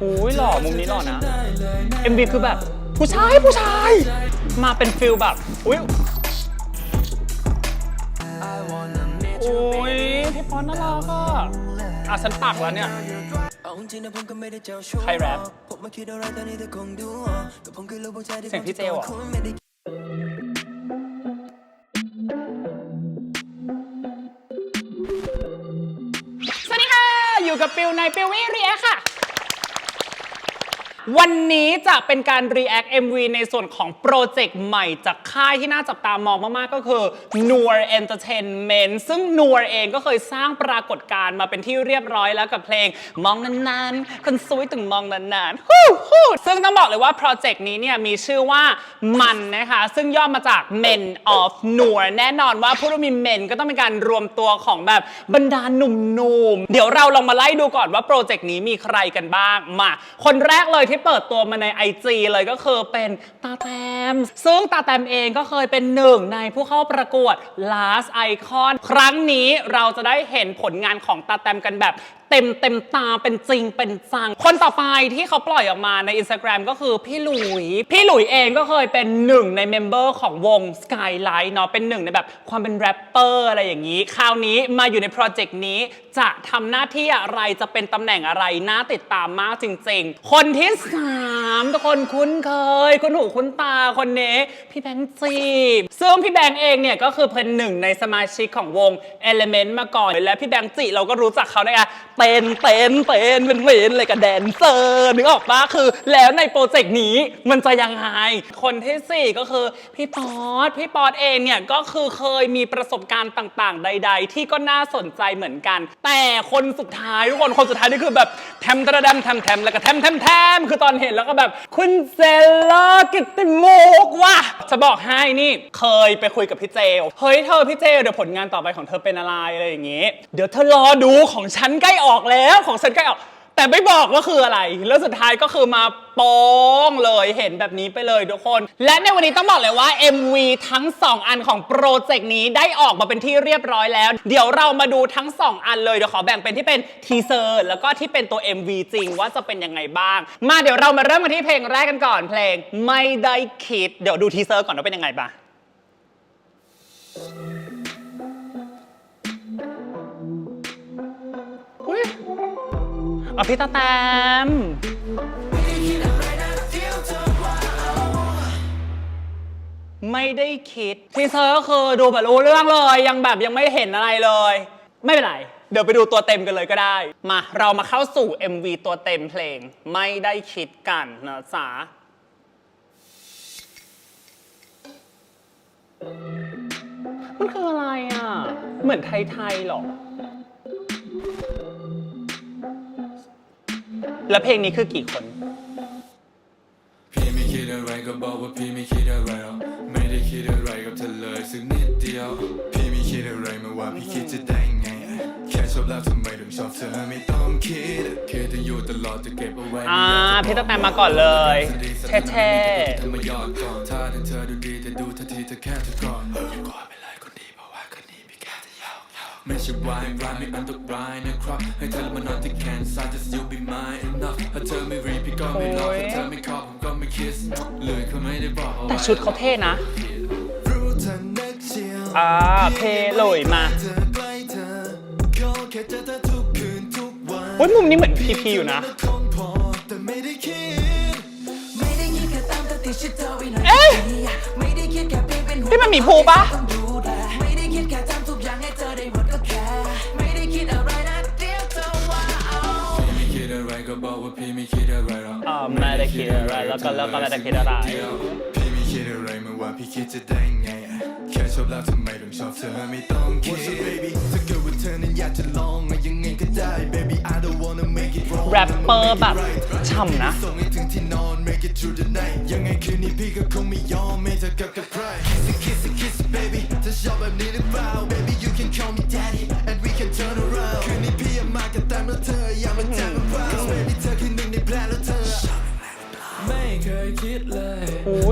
โอ้ยหล่อมุมนี้หล่อนะ MV คือแบบผู้ชายผู้ชาย มาเป็นฟิลแบบอุ้ยโอ้ยพี่พรน่ารักอะอะฉันปักแล้วเนี่ย ใครแรปเสียงพี่เจลเหรอสวัสดีค่ะ อยู่กับปิวในปิววี่รีแอคค่ะ วันนี้จะเป็นการ React MV ในส่วนของโปรเจกต์ใหม่จากค่ายที่น่าจับตามองมาก ๆ ก็คือ Noor Entertainment ซึ่ง Noor เองก็เคยสร้างปรากฏการณ์มาเป็นที่เรียบร้อยแล้วกับเพลง มองนาน ๆ คนสวยถึงมองนานๆฮู้ฮู้ซึ่งต้องบอกเลยว่าโปรเจกต์นี้เนี่ยมีชื่อว่ามันนะคะ ซึ่งย่อมาจาก Men of Noor แน่นอนว่าผู้ที่มี Men ก็ต้องเป็นการรวมตัวของแบบบรรดาหนุ่มๆเดี๋ยวเราลองมาไล่ดูก่อนว่าโปรเจกต์นี้มีใครกันบ้างมา คนแรกเลยที่เปิดตัวมาใน IG เลยก็คือเป็นตาแตม ซึ่งตาแตมเองก็เคยเป็นหนึ่งในผู้เข้าประกวด Last Icon ครั้งนี้เราจะได้เห็นผลงานของตาแตมกันแบบ เต็มเต็มตาเป็นจริงเป็นจัง คนต่อไปที่เขาปล่อยออกมาใน Instagram ก็คือพี่หลุย พี่หลุยเองก็เคยเป็นหนึ่งในเมมเบอร์ของวง Skyline เนาะเป็นหนึ่งในแบบความเป็นแรปเปอร์อะไรอย่างนี้ คราวนี้มาอยู่ในโปรเจกต์นี้จะทำหน้าที่อะไรจะเป็นตำแหน่งอะไรน่าติดตามมากจริง ๆ คนที่สามทุกคนคุ้นเคย คุ้นหูคุ้นตาคนนี้พี่แบงค์จีบซึ่งพี่แบงค์เองเนี่ยก็คือเป็นหนึ่งในสมาชิกของวง Element มาก่อน และพี่แบงค์จีเราก็รู้จักเขาในการ เต้นเต้นเต้นเป็นเวนเลยกับแดนเซอร์นึกออกปะคือ แล้วในโปรเจกต์นี้มันจะยังไงคนที่สี่ก็คือพี่ป๊อดพี่ป๊อดเองเนี่ยก็คือเคยมีประสบการณ์ต่างๆ ใด ๆ ที่ก็น่าสนใจเหมือนกัน แต่คนสุดท้ายทุกคนคนสุดท้ายนี่คือแบบแทมตระดมแทมแทมแล้วก็แทมแทมแทมคือตอนเห็นแล้วก็แบบคุณเซลลากิตติโมกว่ะจะบอกให้นี่เคยไปคุยกับพี่เจลเฮ้ยเธอพี่เจลเดี๋ยวผลงานต่อไปของเธอเป็นอะไรอะไรอย่างงี้ เดี๋ยวเธอรอดูของฉันใกล้ออกแล้วของฉันใกล้ออก แต่ไม่บอกว่าคืออะไร แล้วสุดท้ายก็คือมาโป้งเลยเห็นแบบนี้ไปเลยทุกคน และในวันนี้ต้องบอกเลยว่า MV ทั้ง 2 อันของโปรเจกต์นี้ได้ออกมาเป็นที่เรียบร้อยแล้ว เดี๋ยวเรามาดูทั้ง 2 อันเลย เดี๋ยวขอแบ่งเป็นที่เป็นทีเซอร์แล้วก็ที่เป็นตัว MV จริงว่าจะเป็นยังไงบ้าง มาเดี๋ยวเรามาเริ่มกันที่เพลงแรกกันก่อนเพลงไม่ได้คิด เดี๋ยวดูทีเซอร์ก่อนว่าเป็นยังไงบ้าง อาพี่ตาแตมไม่ได้คิดทีเซอร์ก็คือดูแบบรู้เรื่องเลย ยังแบบยังไม่เห็นอะไรเลย ไม่เป็นไร เดี๋ยวไปดูตัวเต็มกันเลยก็ได้ มาเรามาเข้าสู่ MV ตัวเต็มเพลง ไม่ได้คิดกันนะจ๊ะมันคืออะไรอะ เหมือนไทยๆหรอ แล้วเพลงนี้คือกี่คน พี่ไม่คิดอะไรก็บอกว่าพี่ไม่คิดอะไรหรอกไม่ได้คิดอะไรกับเธอเลยสักนิดเดียว พี่ไม่คิดอะไรไม่ว่าพี่คิดจะได้ไง แค่ชอบแล้วทำไมถึงชอบเธอไม่ต้องคิดคิดถึงอยู่ตลอดจะเก็บเอาไว้อ่าพี่ตั้งแต่มาก่อนเลยเท่ๆมายอดก่อนถ้าถึงเธอดูดีแต่ดูทันทีเธอแค่จะก่อน ไม่ใช่วายร้ายไม่อันตรายนะครับให้เธอมานอนที่แขนซ้าย just you be mine enough ถ้าเธอไม่รีพี่ก็ไม่รอถ้าเธอไม่ขอผมก็ไม่ kiss เลยเขาไม่ได้บอกเอาแต่ไว้ชุดเขาเท่นะรู้เธอนักเชียวอ่าเพลยมาเธอใกล้เธอขอแค่เจอเธอทุกคืนทุกวันอุ้ยมุมนี้เหมือนพีพีอยู่นะคงพอแต่ไม่ได้ คิดอะไรหรอกอ่าไม่ได้คิดอะไรแล้วก็แล้วก็ไม่ได้คิดอะไร พี่ไม่คิดอะไรไม่ว่าพี่คิดจะได้ไงแค่ชอบแล้วทำไมถึงชอบเธอไม่ต้องคิด What's up baby ถ้าเกิดว่าเธอนั้นอยากจะลองอะยังไงก็ได้ baby I don't wanna make it wrong แรปเปอร์แบบฉ่ำนะ ส่งให้ถึงที่นอน make it through the night ยังไงคืนนี้พี่ก็คงไม่ยอม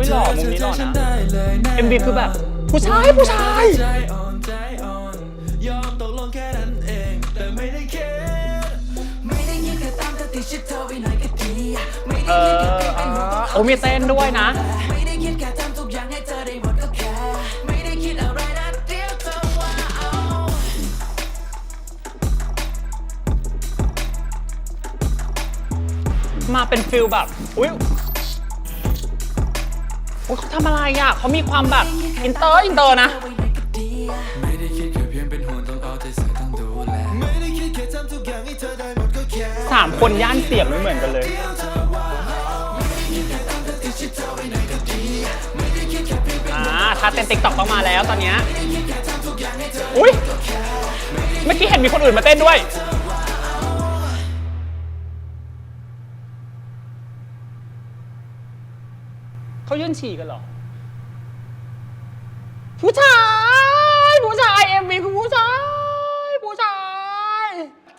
โอ้ยหล่อมุมนี้หล่อนะได้เลยแน่ MV คือแบบ ผู้ชายผู้ชายใจอ่อนใจอ่อนยอมตกลงแค่นั้นเองแต่ไม่ได้คิดไม่ได้คิดแค่ตามแต่ติดชิดเธอไว้หน่อยก็ดีโอ้มีเต้นด้วยนะไม่ได้คิดแค่ทำทุกอย่างให้เธอได้หมดก็แค่ไม่ได้คิดอะไรนะเดี๋ยวเธอว่าเอามาเป็นฟิลแบบ อุ้ย อุ๊ยเขาทำอะไรอะเขามีความแบบอินเตอร์อินเตอร์นะ ไม่ได้คิดแค่เพียงเป็นห่วงต้องเอาใจใส่ต้องดูแลไม่ได้คิดแค่ทำทุกอย่างให้เธอได้หมดก็แค่สามคนย่านเสียงไม่เหมือนกันเลย อ่าถ้าเต้นติ๊กต็อกต้องมาแล้วตอนเนี้ย อุ้ยเมื่อกี้เห็นมีคนอื่นมาเต้นด้วย เขายื่นฉี่กันเหรอ ผู้ชาย ผู้ชายเอ็มวีคือผู้ชาย ผู้ชาย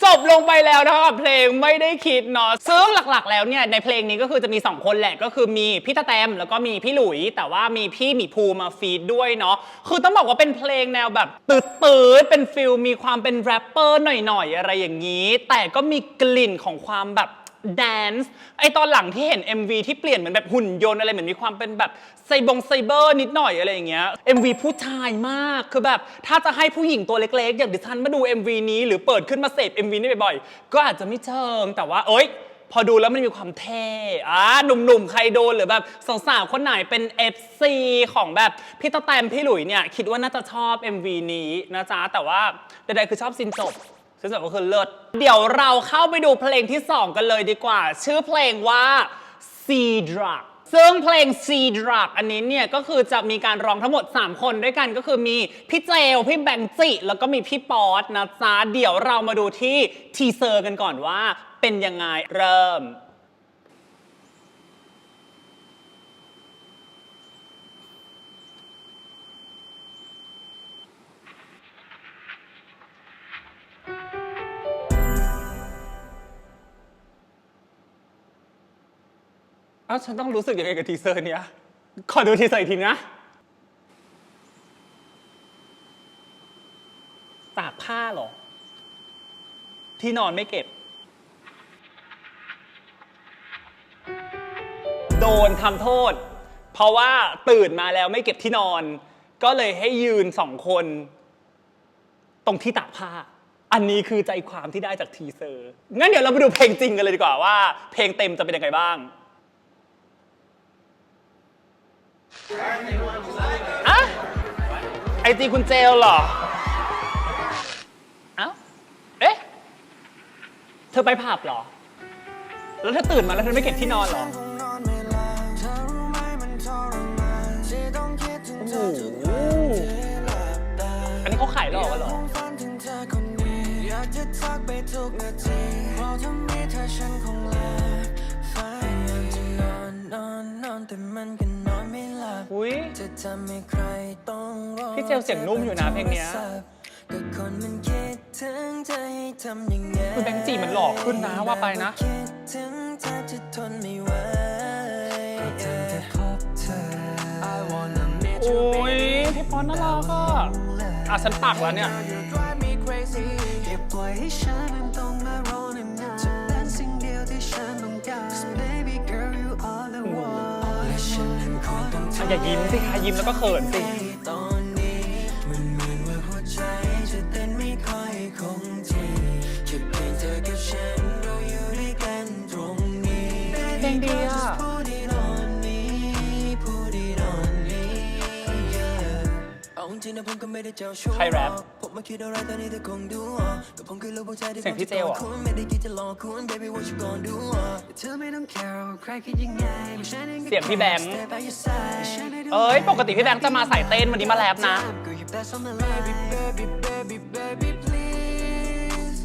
จบลงไปแล้วนะครับเพลงไม่ได้คิดเนาะซึ่งหลักๆ แล้วเนี่ยในเพลงนี้ก็คือจะมี 2 คนแหละก็คือมีพี่ตาแตมแล้วก็มีพี่หลุย แต่ว่ามีพี่หมีภูมาฟีดด้วยเนาะคือต้องบอกว่าเป็นเพลงแนวแบบตืดตืดๆเป็นฟิลมีความเป็นแรปเปอร์หน่อยๆ อะไรอย่างนี้ แต่ก็มีกลิ่นของความแบบ แดนซ์ไอตอนหลังที่เห็น MV ที่เปลี่ยนเหมือนแบบหุ่นยนต์อะไรเหมือนมีความเป็นแบบไซบงไซเบอร์นิดหน่อยอะไรอย่างเงี้ย MV ผู้ชายมากคือแบบ ถ้าจะให้ผู้หญิงตัวเล็กๆ อย่างดิฉันมาดู MV นี้หรือเปิดขึ้นมาเสพ MV นี้บ่อยๆ ก็อาจจะไม่เชิง แต่ว่าเอ้ย พอดูแล้วมันมีความเท่อ่าหนุ่มๆ ใครโดนหรือแบบสาวๆคนไหนเป็น FC ของแบบพี่ตะแตมพี่หลุยเนี่ยคิดว่าน่าจะชอบ MV นี้นะจ๊ะแต่ว่าใดๆคือชอบซินจบ ซินจบก็คือเลิศเดี๋ยวเราเข้าไปดูเพลงที่ 2 กันเลยดีกว่า ชื่อเพลงว่า Sea Drug ซึ่งเพลง Sea Drug อันนี้เนี่ย ก็คือจะมีการร้องทั้งหมด 3 คนด้วยกันก็คือมีพี่เจล พี่แบงจิ แล้วก็มีพี่ป๊อตนะจ๊ะเดี๋ยวเรามาดูที่ทีเซอร์กันก่อนว่าเป็นยังไงเริ่ม เอ้าฉันต้องรู้สึกยังไงกับทีเซอร์เนี้ย ขอดูทีเซอร์อีกทีนะ ตากผ้าเหรอ ที่นอนไม่เก็บ โดนทำโทษ เพราะว่าตื่นมาแล้วไม่เก็บที่นอน ก็เลยให้ยืนสองคน ตรงที่ตากผ้า อันนี้คือใจความที่ได้จากทีเซอร์ งั้นเดี๋ยวเราไปดูเพลงจริงกันเลยดีกว่าว่า เพลงเต็มจะเป็นยังไงบ้าง อะไอจีคุณเจลเหรอเอ้าเอ๊ะ เธอไปผับเหรอ แล้วเธอตื่นมาแล้วเธอไม่เก็บที่นอนเหรอ โอ้โห อันนี้เขาขายหลอกกันเหรอ อยากจะทักไปทุกนาทีเพราะถ้ามีเธอฉันคง พี่เจลเสียงนุ่มอยู่นะเพลงเนี้ยก็คนมันคิดถึงจะให้ทำยังไงคือแบงค์จีมันหล่อขึ้นนะว่าไปนะคิดถึงแทบจะทนไม่ไหวตั้งแต่พบเธอ I wanna meet โอ้ you ยพี่ปอนน่ารักอะอะฉันปักแล้วเนี่ย You drive me crazy อย่าปล่อยให้ฉันนั้นต้องมารอนานๆจะเป็นสิ่งเดียวที่ฉันต้องการ องทำอย่ายิ้มสิคะยิ้มแล้วก็เขินสิตอนนี้มันเหมือนว่าหัวใจจะเต้นไม่ค่อยคงที่แค่เพียงเธอกับฉันเราอยู่ด้วยกันตรงนี้เพลงดีอะ Just put it on me put it on me yeah เอาจริงๆนะผมก็ไม่ได้เจ้าชู้ใครแรปผม มาคิดอะไรตอนนี้เธอคงดูออกแต่ผมคือลูกผู้ชายที่เสียงพี่เจลเหรอคุณไม่ได้คิดจะลองคุณ baby what you gonna do แต่เธอไม่ต้อง care ว่าใครคิดยังไงเพราะฉันองก็เสียงพี่แบงค์ stay by your side ฉันให้ดูเอ้ย ปกติพี่แบงค์จะมาใส่เต้นวันนี้มาแรปนะ Girl, you best on the line. Baby, baby, baby, baby, please.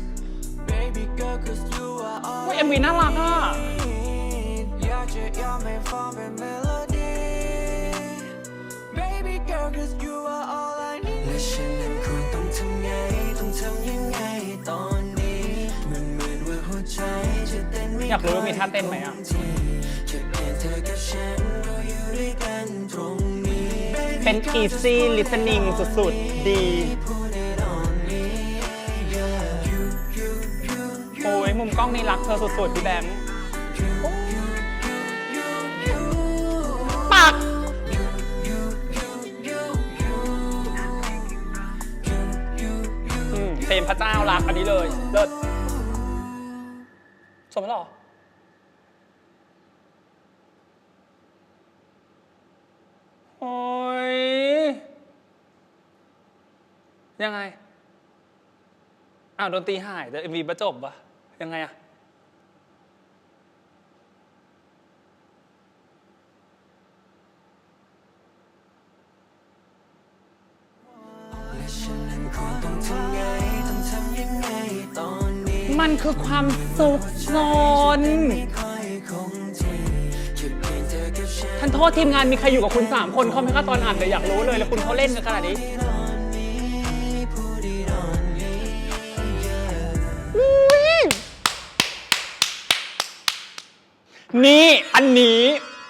Baby girl, 'cause you are all อุ้ยเอ็มวีน่ารักอะ I need. อยากจะยอมให้ฟังเป็น melody. Baby girl, 'cause you อยากรู้ว่ามีท่าเต้นไหมอะเป็น easy listening สุดๆ ดีโอ้ยมุมกล้องนี่รักเธอสุดๆ พี่แบงปักเพลงพระเจ้ารักอันนี้เลย เลิศสมแล้วหรอ โอ้ยยังไง อ้าวดนตรีหายแต่เอ็มวีประจบปะยังไงอะและฉันนั้นควรต้องทำไงต้องทำยังไงตอนนี้มันคือความสุขสน ท่านโทษทีมงานมีใครอยู่กับคุณสามคนเขาไหมคะตอนอ่านแต่อยากรู้เลย แล้วคุณเขาเล่นกันขนาดนี้ นี่อันนี้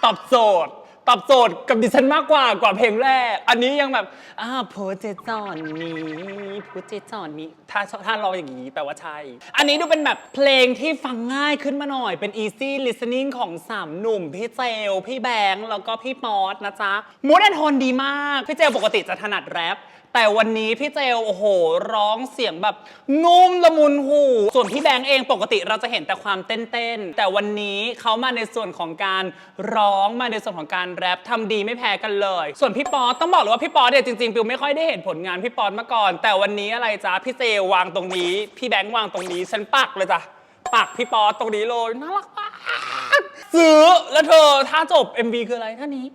ตอบโจทย์ ตอบโจทย์กับดิฉันมากกว่ากว่าเพลงแรก อันนี้ยังแบบอ้าวโพเจจอนนี้โพเจจอนนี้ถ้าถ้าเราอย่างนี้แปลว่าใช่ อันนี้ดูเป็นแบบเพลงที่ฟังง่ายขึ้นมาหน่อยเป็น easy listening ของสามหนุ่ม พี่เจล พี่แบงค์แล้วก็พี่มอสนะจ๊ะมูดแอนโทนดีมาก พี่เจลปกติจะถนัดแรป แต่วันนี้พี่เจลโอ้โห ร้องเสียงแบบนุ่มละมุนหู ส่วนพี่แบงค์เองปกติเราจะเห็นแต่ความเต้นๆแต่วันนี้เขามาในส่วนของการร้องมาในส่วนของการแรปทำดีไม่แพ้กันเลย ส่วนพี่ป๊อตต้องบอกเลยว่าพี่ป๊อตเนี่ยจริงๆปิวไม่ค่อยได้เห็นผลงานพี่ป๊อตมาก่อน แต่วันนี้อะไรจ๊ะพี่เจลวางตรงนี้ พี่แบงค์วางตรงนี้ฉันปักเลยจ้ะปักพี่ป๊อตตรงนี้เลยน่ารักมากซื้อแล้วเธอถ้าจบ MV คืออะไรท่านี้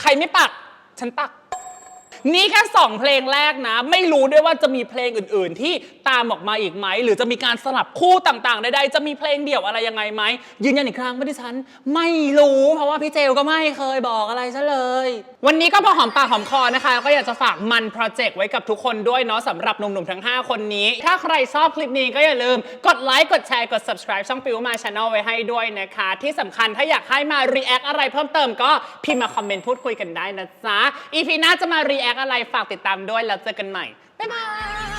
ใครไม่ปัก ฉันปัก นี่แค่สองเพลงแรกนะ ไม่รู้ด้วยว่าจะมีเพลงอื่น ๆ ที่ตามออกมาอีกไหม หรือจะมีการสลับคู่ต่างๆใดๆจะมีเพลงเดี่ยวอะไรยังไงไหมยืนยันอีกครั้งว่าดิฉัน ไม่รู้เพราะว่าพี่เจลก็ไม่เคยบอกอะไรซะเลย วันนี้ก็พอหอมปากหอมคอนะคะ ก็อยากจะฝากมันโปรเจกต์ไว้กับทุกคนด้วยเนาะสำหรับหนุ่มๆทั้ง 5 คนนี้ ถ้าใครชอบคลิปนี้ก็อย่าลืมกดไลค์กดแชร์กด subscribe ช่องปิวมา channel ไว้ให้ด้วยนะคะ ที่สำคัญถ้าอยากให้มา react อะไรเพิ่มเติมก็พิมพ์มาคอมเมนต์พูดคุยกันได้นะจ๊ะ EP หน้าจะมา react อะไรฝากติดตามด้วยแล้วเจอกันใหม่บ๊ายบาย